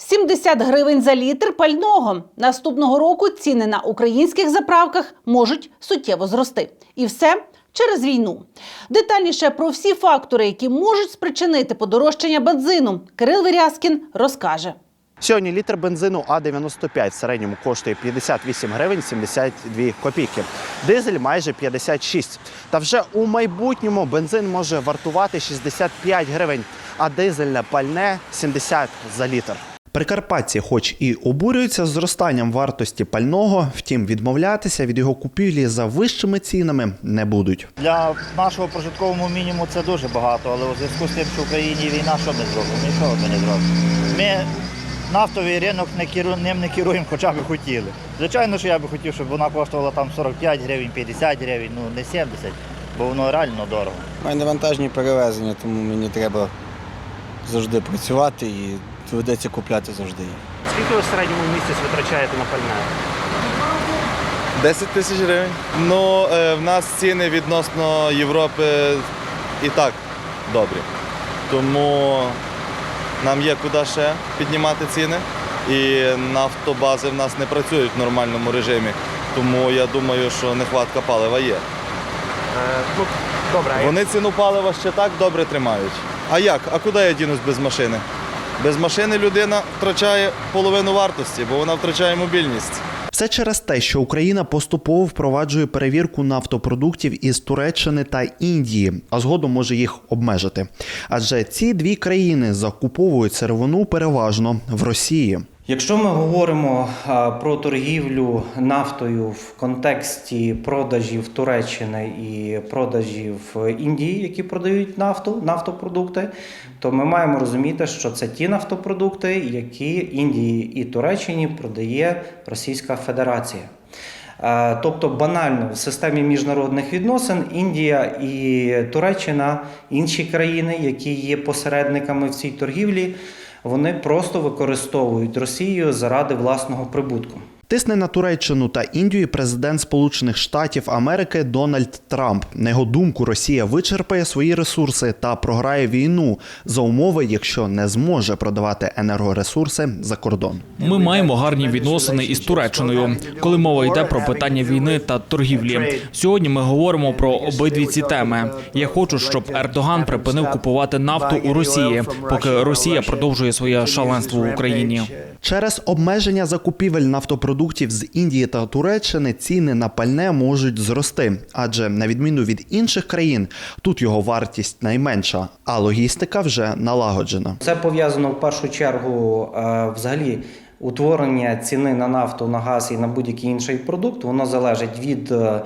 70 гривень за літр пального. Наступного року ціни на українських заправках можуть суттєво зрости. І все через війну. Детальніше про всі фактори, які можуть спричинити подорожчання бензину, Кирил Вірязкін розкаже. Сьогодні літр бензину А95 в середньому коштує 58 гривень 72 копійки. Дизель майже 56. Та вже у майбутньому бензин може вартувати 65 гривень, а дизельне пальне 70 за літр. Прикарпатці, хоч і обурюються зростанням вартості пального, втім відмовлятися від його купівлі за вищими цінами не будуть. Для нашого прожиткового мінімуму це дуже багато, але у зв'язку з тим, що в Україні війна, що ми зробимо? Нічого ми не зробимо. Ми нафтовий ринок не керу... ним не керуємо, хоча б хотіли. Звичайно, що я би хотів, щоб вона коштувала там 45 гривень, 50 гривень, ну не 70, бо воно реально дорого. У мене вантажні перевезення, тому мені треба завжди працювати і доведеться купляти завжди. Скільки ви в середньому місяць витрачаєте на пальне? 10 тисяч гривень. Ну, е, в нас ціни відносно Європи і так добрі. Тому нам є куди ще піднімати ціни. І нафтобази в нас не працюють в нормальному режимі. Тому я думаю, що нехватка палива є. ну, добре, Вони ціну палива ще так добре тримають. А як? А куди я дінусь без машини? Без машини людина втрачає половину вартості, бо вона втрачає мобільність. Все через те, що Україна поступово впроваджує перевірку нафтопродуктів із Туреччини та Індії, а згодом може їх обмежити. Адже ці дві країни закуповують сировину переважно в Росії. Якщо ми говоримо про торгівлю нафтою в контексті продажів Туреччини і продажів Індії, які продають нафту, нафтопродукти, то ми маємо розуміти, що це ті нафтопродукти, які Індії і Туреччині продає Російська Федерація. Тобто банально в системі міжнародних відносин Індія і Туреччина, інші країни, які є посередниками в цій торгівлі, вони просто використовують Росію заради власного прибутку. Тисне на Туреччину та Індію президент Сполучених Штатів Америки Дональд Трамп. На його думку, Росія вичерпає свої ресурси та програє війну за умови, якщо не зможе продавати енергоресурси за кордон. Ми маємо гарні відносини із Туреччиною, коли мова йде про питання війни та торгівлі. Сьогодні ми говоримо про обидві ці теми. Я хочу, щоб Ердоган припинив купувати нафту у Росії, поки Росія продовжує своє шаленство в Україні. Через обмеження закупівель нафтопродуктів з Індії та Туреччини ціни на пальне можуть зрости, адже на відміну від інших країн, тут його вартість найменша, а логістика вже налагоджена. Це пов'язано в першу чергу е, взагалі. Утворення ціни на нафту, на газ і на будь-який інший продукт, воно залежить від е,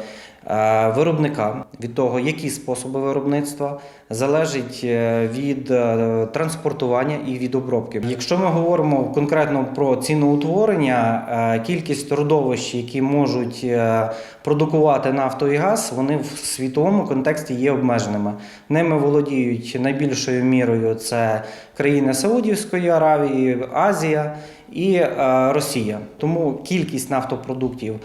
виробника, від того, які способи виробництва, залежить е, від е, транспортування і від обробки. Якщо ми говоримо конкретно про ціноутворення, е, кількість родовищ, які можуть е, продукувати нафту і газ, вони в світовому контексті є обмеженими. Ними володіють найбільшою мірою це країни Саудівської Аравії, Азія і е, Росія. Тому кількість нафтопродуктів е,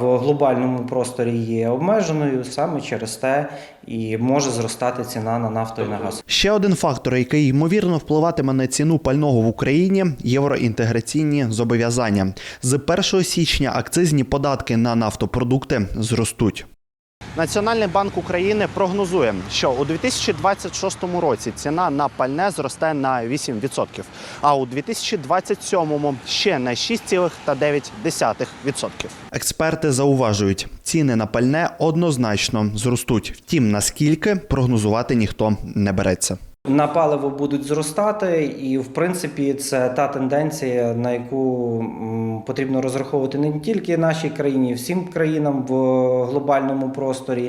в глобальному просторі є обмеженою саме через те і може зростати ціна на нафту і на газ. Ще один фактор, який ймовірно впливатиме на ціну пального в Україні євроінтеграційні зобов'язання. З 1 січня акцизні податки на нафтопродукти зростуть. Національний банк України прогнозує, що у 2026 році ціна на пальне зросте на 8%, а у 2027 ще на 6,9%. Експерти зауважують, ціни на пальне однозначно зростуть. Втім, наскільки прогнозувати ніхто не береться. На паливо будуть зростати, і в принципі це та тенденція, на яку потрібно розраховувати не тільки нашій країні, всім країнам в глобальному просторі.